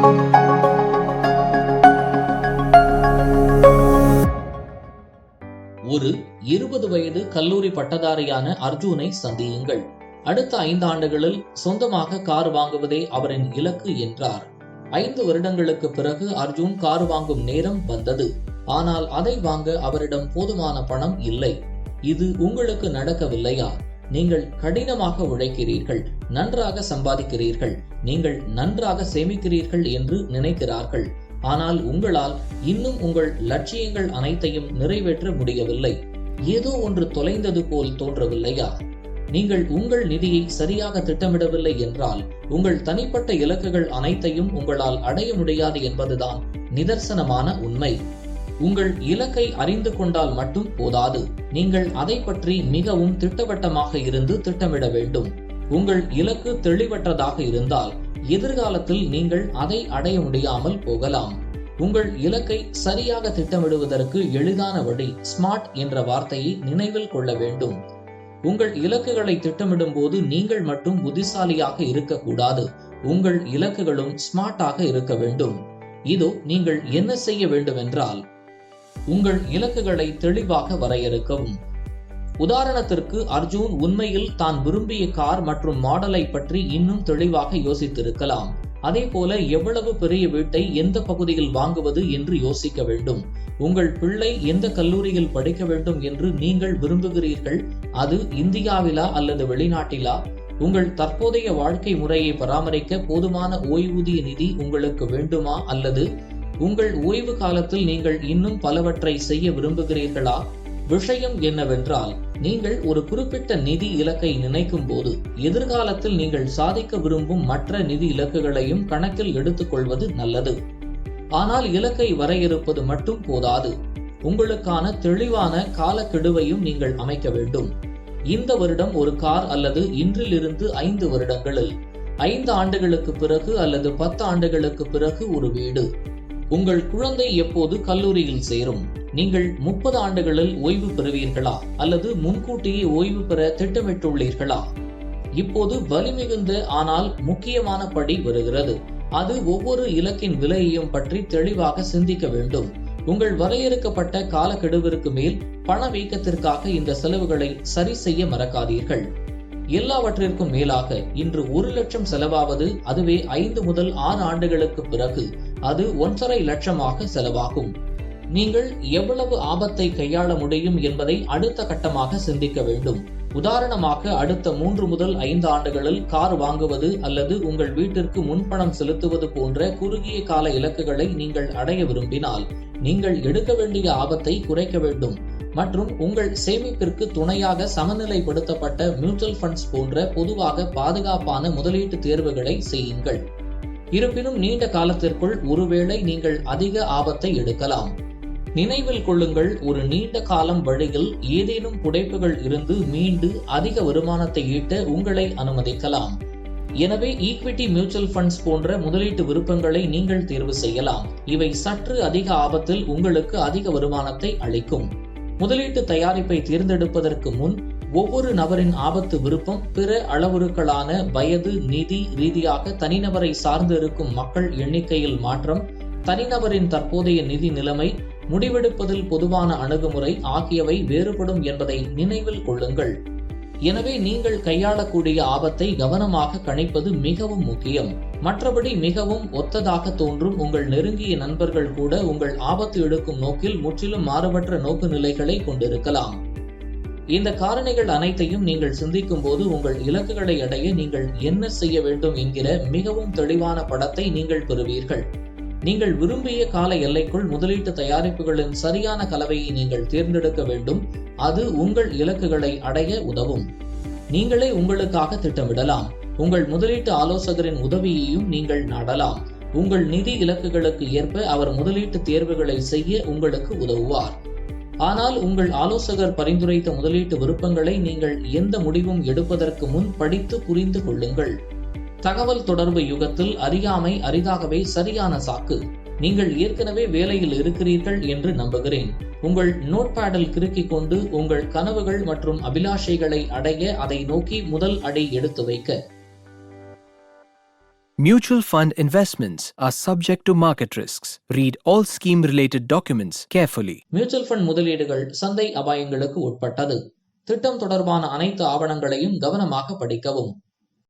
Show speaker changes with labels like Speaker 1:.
Speaker 1: ஒரு இருபது வயது கல்லூரி பட்டதாரியான அர்ஜுனை சந்தியுங்கள். அடுத்த ஐந்து ஆண்டுகளில் சொந்தமாக கார் வாங்குவதே அவரின் இலக்கு என்றார். ஐந்து வருடங்களுக்கு பிறகு அர்ஜுன் கார் வாங்கும் நேரம் வந்தது. ஆனால் அதை வாங்க அவரிடம் போதுமான பணம் இல்லை. இது உங்களுக்கு நடக்கவில்லையா? நீங்கள் கடினமாக உழைக்கிறீர்கள் நன்றாக சம்பாதிக்கிறீர்கள் நீங்கள் நன்றாக சேமிக்கிறீர்கள் என்று நினைக்கிறார்கள். ஆனால் உங்களால் இன்னும் உங்கள் லட்சியங்கள் அனைத்தையும் நிறைவேற்ற முடியவில்லை. ஏதோ ஒன்று தொலைந்தது போல் தோன்றவில்லையா? நீங்கள் உங்கள் நிதியை சரியாக திட்டமிடவில்லை என்றால் உங்கள் தனிப்பட்ட இலக்குகள் அனைத்தையும் உங்களால் அடைய முடியாது என்பதுதான் நிதர்சனமான உண்மை. உங்கள் இலக்கை அறிந்து கொண்டால் மட்டும் போதாது. நீங்கள் அதை பற்றி மிகவும் திட்டவட்டமாக இருந்து திட்டமிட வேண்டும். உங்கள் இலக்கு தெளிவற்றதாக இருந்தால் எதிர்காலத்தில் நீங்கள் அதை அடைய முடியாமல் போகலாம். உங்கள் இலக்கை சரியாக திட்டமிடுவதற்கு எளிதான வழி ஸ்மார்ட் என்ற வார்த்தையை நினைவில் கொள்ள வேண்டும். உங்கள் இலக்குகளை திட்டமிடும் போது நீங்கள் மட்டும் புத்திசாலியாக இருக்கக்கூடாது. உங்கள் இலக்குகளும் ஸ்மார்ட்டாக இருக்க வேண்டும். இதோ நீங்கள் என்ன செய்ய வேண்டும் என்றால் உங்கள் இலக்குகளை தெளிவாக வரையறுக்கவும் உதாரணத்திற்கு அர்ஜுன் உண்மையில் தான் விரும்பிய கார் மற்றும் மாடலை பற்றி இன்னும் தெளிவாக யோசித்திருக்கலாம். அதே போல எவ்வளவு பெரிய வீட்டை எந்த பகுதியில் வாங்குவது என்று யோசிக்க வேண்டும். உங்கள் பிள்ளை எந்த கல்லூரியில் படிக்க வேண்டும் என்று நீங்கள் விரும்புகிறீர்கள்? அது இந்தியாவிலா அல்லது வெளிநாட்டிலா? உங்கள் தற்போதைய வாழ்க்கை முறையை பராமரிக்க போதுமான ஓய்வூதிய நிதி உங்களுக்கு வேண்டுமா அல்லது உங்கள் ஓய்வு காலத்தில் நீங்கள் இன்னும் பலவற்றை செய்ய விரும்புகிறீர்களா? விஷயம் என்னவென்றால் நீங்கள் ஒரு குறிப்பிட்ட நிதி இலக்கை நினைக்கும் போது எதிர்காலத்தில் நீங்கள் சாதிக்க விரும்பும் மற்ற நிதி இலக்குகளையும் கணக்கில் எடுத்துக்கொள்வது நல்லது. ஆனால் இலக்கை வரையறுப்பது மட்டும் போதாது. உங்களுக்கான தெளிவான காலக்கெடுவையும் நீங்கள் அமைக்க வேண்டும். இந்த வருடம் ஒரு கார் அல்லது இன்றிலிருந்து ஐந்து வருடங்களில் ஐந்து ஆண்டுகளுக்கு பிறகு அல்லது பத்து ஆண்டுகளுக்கு பிறகு ஒரு வீடு. உங்கள் குழந்தை எப்போது கல்லூரியில் சேரும்? நீங்கள் முப்பது ஆண்டுகளில் ஓய்வு பெறுவீர்களா? அல்லது முன்கூட்டியே ஓய்வு பெற திட்டமிட்டுள்ளீர்களா? இப்போது வலிமிகுந்த ஆனால் முக்கியமான படி வருகிறது. அது ஒவ்வொரு இலக்கின் விலையையும் பற்றி தெளிவாக சிந்திக்க வேண்டும். உங்கள் வரையறுக்கப்பட்ட காலக்கெடுவிற்கு மேல் பணவீக்கத்திற்காக இந்த செலவுகளை சரி செய்ய மறக்காதீர்கள். எல்லாவற்றிற்கும் மேலாக இன்று ஒரு லட்சம் செலவாவது அதுவே ஐந்து முதல் ஆறு ஆண்டுகளுக்கு பிறகு அது ஒன்றரை லட்சமாக செலவாகும். நீங்கள் எவ்வளவு ஆபத்தை கையாள முடியும் என்பதை அடுத்த கட்டமாக சிந்திக்க வேண்டும். உதாரணமாக அடுத்த மூன்று முதல் ஐந்து ஆண்டுகளில் கார் வாங்குவது அல்லது உங்கள் வீட்டிற்கு முன்பணம் செலுத்துவது போன்ற குறுகிய கால இலக்குகளை நீங்கள் அடைய விரும்பினால் நீங்கள் எடுக்க வேண்டிய ஆபத்தை குறைக்க வேண்டும். மற்றும் உங்கள் சேமிப்பிற்கு துணையாக சமநிலைப்படுத்தப்பட்ட மியூச்சுவல் ஃபண்ட்ஸ் போன்ற பொதுவாக பாதுகாப்பான முதலீட்டு தேர்வுகளை செய்யுங்கள். இருப்பினும் நீண்ட காலத்திற்குள் ஒருவேளை நீங்கள் அதிக ஆபத்தை எடுக்கலாம். நினைவில் கொள்ளுங்கள் ஒரு நீண்ட காலம் வழியில் ஏதேனும் புடைப்புகள் இருந்து மீண்டு அதிக வருமானத்தை ஈட்ட உங்களை அனுமதிக்கலாம். எனவே ஈக்விட்டி மியூச்சுவல் ஃபண்ட்ஸ் போன்ற முதலீட்டு விருப்பங்களை நீங்கள் தேர்வு செய்யலாம். இவை சற்று அதிக ஆபத்தில் உங்களுக்கு அதிக வருமானத்தை அளிக்கும். முதலீட்டு தயாரிப்பை தேர்ந்தெடுப்பதற்கு முன் ஒவ்வொரு நபரின் ஆபத்து விருப்பம் பிற அளவுருக்களான வயது நிதி ரீதியாக தனிநபரை சார்ந்து இருக்கும் மக்கள் எண்ணிக்கையில் மாற்றம் தனிநபரின் தற்போதைய நிதி நிலைமை முடிவெடுப்பதில் பொதுவான அணுகுமுறை ஆகியவை வேறுபடும் என்பதை நினைவில் கொள்ளுங்கள். எனவே நீங்கள் கையாளக்கூடிய ஆபத்தை கவனமாக கணிப்பது மிகவும் முக்கியம். மற்றபடி மிகவும் ஒத்ததாக தோன்றும் உங்கள் நெருங்கிய நண்பர்கள் கூட உங்கள் ஆபத்து எடுக்கும் நோக்கில் முற்றிலும் மாறுபட்ட நோக்கு நிலைகளை கொண்டிருக்கலாம். இந்த காரணிகள் அனைத்தையும் நீங்கள் சிந்திக்கும் போது உங்கள் இலக்குகளை அடைய நீங்கள் என்ன செய்ய வேண்டும் என்கிற மிகவும் தெளிவான படத்தை நீங்கள் பெறுவீர்கள். நீங்கள் விரும்பிய கால எல்லைக்குள் முதலீட்டு தயாரிப்புகளின் சரியான கலவையை நீங்கள் தேர்ந்தெடுக்க வேண்டும். அது உங்கள் இலக்குகளை அடைய உதவும். நீங்களே உங்களுக்காக திட்டமிடலாம். உங்கள் முதலீட்டு ஆலோசகரின் உதவியையும் நீங்கள் நாடலாம். உங்கள் நிதி இலக்குகளுக்கு ஏற்ப அவர் முதலீட்டு தேர்வுகளை செய்ய உங்களுக்கு உதவுவார். ஆனால் உங்கள் ஆலோசகர் பரிந்துரைத்த முதலீட்டு விருப்பங்களை நீங்கள் எந்த முடிவும் எடுப்பதற்கு முன் படித்து புரிந்து கொள்ளுங்கள். தகவல் தொடர்பு யுகத்தில் அறியாமை அரிதாகவே சரியான சாக்கு. நீங்கள் ஏற்கனவே வேலையில் இருக்கிறீர்கள் என்று நம்புகிறேன். உங்கள் நோட்பேடில் கிறுக்கிக் கொண்டு உங்கள் கனவுகள் மற்றும் அபிலாஷைகளை அடைய அதை நோக்கி முதல் அடி எடுத்து வைக்க.
Speaker 2: Mutual fund investments are subject to market risks. Read all scheme related documents carefully.
Speaker 1: Mutual fund முதலீடுகள் சந்தை அபாயங்களுக்கு உட்பட்டது திட்டம் தொடர்பான அனைத்து ஆவணங்களையும் கவனமாக படிக்கவும்